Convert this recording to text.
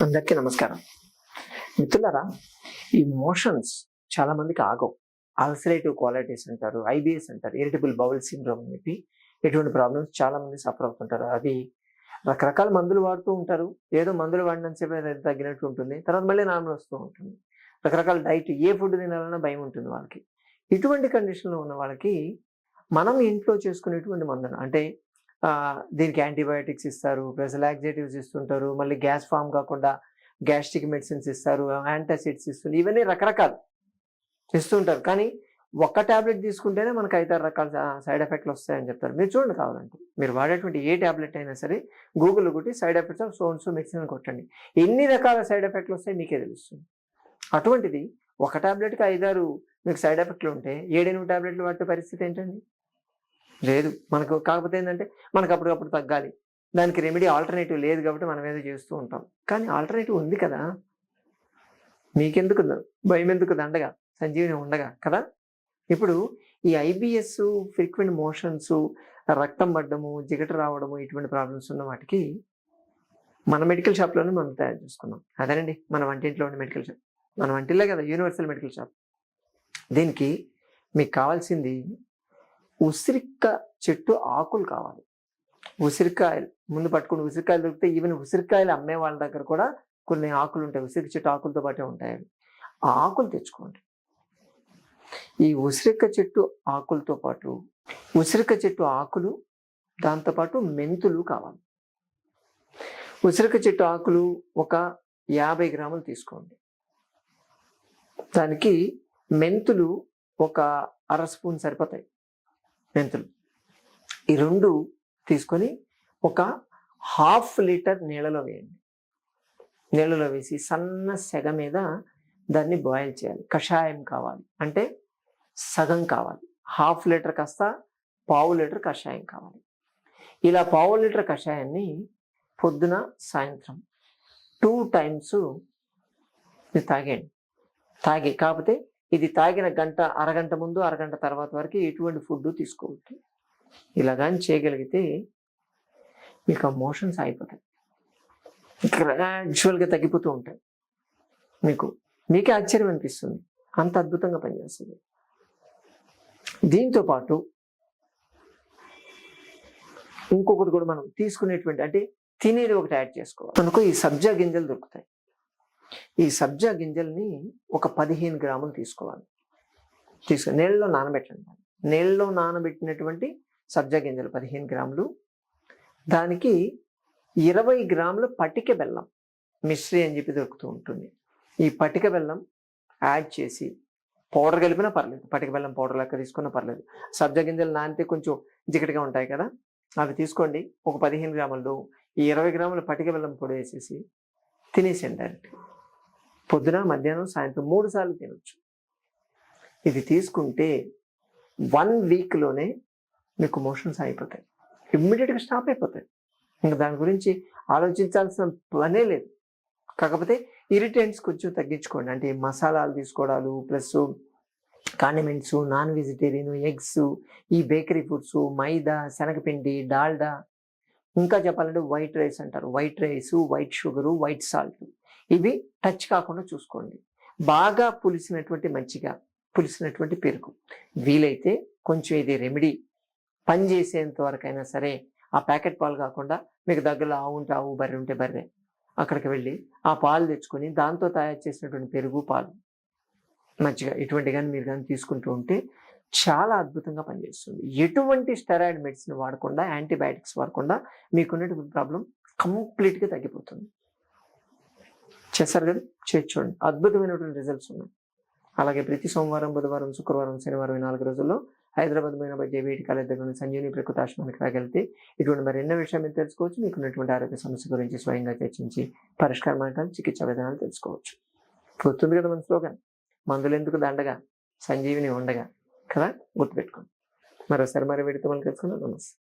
అందరికీ నమస్కారం. మిత్రులరా ఈ మోషన్స్ చాలా మందికి ఆగవు. అల్సరేటివ్ క్వాలిటీస్ అంటారు ఐబిఎస్ అంటారు ఇరిటబుల్ బౌల్ సిండ్రోమ్ అని చెప్పి ఎటువంటి ప్రాబ్లమ్స్ చాలా మంది సఫర్ అవుతుంటారు. అది రకరకాల మందులు వాడుతూ ఉంటారు. ఏదో మందులు వాడినంతసేపు సేపు తగ్గినట్టు ఉంటుంది. తర్వాత మళ్ళీ నార్మల్ వస్తూ ఉంటుంది. రకరకాల డైట్ ఏ ఫుడ్ తినాలన్నా భయం ఉంటుంది వాళ్ళకి. ఇటువంటి కండిషన్లో ఉన్న వాళ్ళకి మనం ఇంట్లో చేసుకునేటువంటి మందులు అంటే దీనికి యాంటీబయాటిక్స్ ఇస్తారు ప్లస్ లాక్జేటివ్స్ ఇస్తుంటారు మళ్ళీ గ్యాస్ ఫామ్ కాకుండా గ్యాస్ట్రిక్ మెడిసిన్స్ ఇస్తారు యాంటాసిడ్స్ ఇస్తారు ఇవన్నీ రకరకాలు ఇస్తుంటారు. కానీ ఒక్క టాబ్లెట్ తీసుకుంటేనే మనకు ఐదారు రకాల సైడ్ ఎఫెక్ట్లు వస్తాయని చెప్తారు. మీరు చూడండి కావాలంటే. మీరు వాడేటువంటి ఏ టాబ్లెట్ అయినా సరే గూగుల్ కొట్టి సైడ్ ఎఫెక్ట్స్ ఆఫ్ సోన్స్ మెడిసిన్ కొట్టండి. ఎన్ని రకాల సైడ్ ఎఫెక్ట్లు వస్తాయి మీకే తెలుస్తుంది. అటువంటిది ఒక టాబ్లెట్కి ఐదారు మీకు సైడ్ ఎఫెక్ట్లు ఉంటే ఏడెనిమిది టాబ్లెట్లు వాడే పరిస్థితి ఏంటండి? లేదు. మనకు కాకపోతే ఏంటంటే మనకు అప్పటికప్పుడు తగ్గాలి. దానికి రెమెడీ ఆల్టర్నేటివ్ లేదు కాబట్టి మనం ఏదో చేస్తూ ఉంటాం. కానీ ఆల్టర్నేటివ్ ఉంది కదా. మీకెందుకు భయం ఎందుకు దండగా. సంజీవిని ఉండగా కదా? ఇప్పుడు ఈ ఐబిఎస్ ఫ్రీక్వెంట్ మోషన్స్ రక్తం పడ్డము జిగట రావడము ఇటువంటి ప్రాబ్లమ్స్ ఉన్న వాటికి మన మెడికల్ షాప్లోనే మనం తయారు చేసుకున్నాం. అదేనండి. మన వంటింట్లో ఉండే మెడికల్ షాప్ మన వంటిల్లే కదా యూనివర్సల్ మెడికల్ షాప్ దీనికి మీకు కావాల్సింది ఉసిరిక్క చెట్టు ఆకులు కావాలి. ఉసిరికాయలు ముందు పట్టుకుని ఉసిరికాయలు దొరికితే ఈవెన్ ఉసిరికాయలు అమ్మే వాళ్ళ దగ్గర కూడా కొన్ని ఆకులు ఉంటాయి. ఉసిరి చెట్టు ఆకులతో పాటే ఉంటాయి ఆ ఆకులు తెచ్చుకోండి. ఈ ఉసిరిక చెట్టు ఆకులతో పాటు ఉసిరిక చెట్టు ఆకులు దాంతోపాటు మెంతులు కావాలి. ఉసిరిక చెట్టు ఆకులు ఒక యాభై గ్రాములు తీసుకోండి. దానికి మెంతులు ఒక అర స్పూన్ సరిపోతాయి. మెంతులు. ఈ రెండు తీసుకొని ఒక హాఫ్ లీటర్ నీళ్ళలో వేయండి. నీళ్ళలో వేసి సన్న సెగ మీద దాన్ని బాయిల్ చేయాలి. కషాయం కావాలి. అంటే సగం కావాలి. హాఫ్ లీటర్ కాస్త పావు లీటర్ కషాయం కావాలి. ఇలా పావు లీటర్ కషాయాన్ని పొద్దున సాయంత్రం టూ టైమ్స్ తాగేయండి. తాగండి తాగి కాకపోతే ఇది తాగిన గంట అరగంట ముందు అరగంట తర్వాత వరకు ఎటువంటి ఫుడ్ తీసుకోవద్దు. ఇలా కానీ చేయగలిగితే మీకు ఆ మోషన్స్ అయిపోతాయి గ్రాడ్యువల్గా తగ్గిపోతూ ఉంటాయి. మీకు మీకే ఆశ్చర్యం అనిపిస్తుంది. అంత అద్భుతంగా పనిచేస్తుంది. దీంతో పాటు ఇంకొకటి కూడా మనం తీసుకునేటువంటి అంటే తినేది ఒకటి యాడ్ చేసుకోవాలి. మనకు ఈ సబ్జా గింజలు దొరుకుతాయి. ఈ సబ్జా గింజల్ని ఒక పదిహేను గ్రాములు తీసుకోవాలి. తీసుకు నీళ్ళలో నానబెట్టండి. నీళ్ళలో నానబెట్టినటువంటి సబ్జా గింజలు పదిహేను గ్రాములు. దానికి ఇరవై గ్రాముల పటిక బెల్లం మిశ్రీ అని చెప్పి దొరుకుతూ ఉంటుంది. ఈ పటిక బెల్లం యాడ్ చేసి పౌడర్ కలిపినా పర్లేదు. పటిక బెల్లం పౌడర్ లెక్క తీసుకున్నా పర్లేదు. సబ్జా గింజలు నానితే కొంచెం జిగటిగా ఉంటాయి కదా. అవి తీసుకోండి. ఒక పదిహేను గ్రాములు. ఈ ఇరవై గ్రాముల పటిక బెల్లం పొడి వేసేసి తినేసేయండి డైరెక్ట్. పొద్దున మధ్యాహ్నం సాయంత్రం మూడు సార్లు తినొచ్చు. ఇది తీసుకుంటే వన్ వీక్లోనే మీకు మోషన్స్ అయిపోతాయి. ఇమ్మీడియట్గా స్టాప్ అయిపోతాయి. ఇంకా దాని గురించి ఆలోచించాల్సిన పనే లేదు. కాకపోతే ఇరిటెంట్స్ కొంచెం తగ్గించుకోండి. అంటే మసాలాలు తీసుకోవడాలు plus condiments non vegetarian eggs ఈ బేకరీ ఫుడ్స్ మైదా శనగపిండి డాల్డా. ఇంకా చెప్పాలంటే వైట్ రైస్ అంటారు. White rice white sugar white salt. ఇవి టచ్ కాకుండా చూసుకోండి. బాగా పులిసినటువంటి మంచిగా పులిసినటువంటి పెరుగు. వీలైతే కొంచెం ఇది రెమెడీ పని చేసేంత వరకైనా సరే ఆ ప్యాకెట్ పాలు కాకుండా మీకు దగ్గరలో ఆవు ఉంటే ఆవు బర్రె ఉంటే బర్రె అక్కడికి వెళ్ళి ఆ పాలు తెచ్చుకొని దాంతో తయారు చేసినటువంటి పెరుగు పాలు మంచిగా ఇటువంటి కానీ మీరు కానీ తీసుకుంటూ ఉంటే చాలా అద్భుతంగా పనిచేస్తుంది. ఎటువంటి స్టెరాయిడ్ మెడిసిన్ వాడకుండా యాంటీబయాటిక్స్ వాడకుండా మీకున్నటువంటి ప్రాబ్లం కంప్లీట్గా తగ్గిపోతుంది. చేస్తారు కదా? చేసి చూడండి. అద్భుతమైనటువంటి రిజల్ట్స్ ఉన్నాయి. అలాగే ప్రతి సోమవారం బుధవారం శుక్రవారం శనివారం నాలుగు రోజుల్లో హైదరాబాద్ పోయిన జేబీటి కాలేజ్ దగ్గర సంజీవని ప్రకృతి ఆశ్రమానికి రాగలిగితే ఇటువంటి మరి ఎన్నో విషయాలు మీరు తెలుసుకోవచ్చు. మీకు ఉన్నటువంటి ఆరోగ్య సమస్య గురించి స్వయంగా చర్చించి పరిష్కార మార్గాలు చికిత్సా విధానాలు తెలుసుకోవచ్చు. గుర్తుంది కదా మన స్లోగన్ మందులు ఎందుకు దండగా? సంజీవిని ఉండగా కదా? గుర్తుపెట్టుకోండి. మరోసారి మరి వీడితో మనం తెలుసుకుందాం నమస్తే.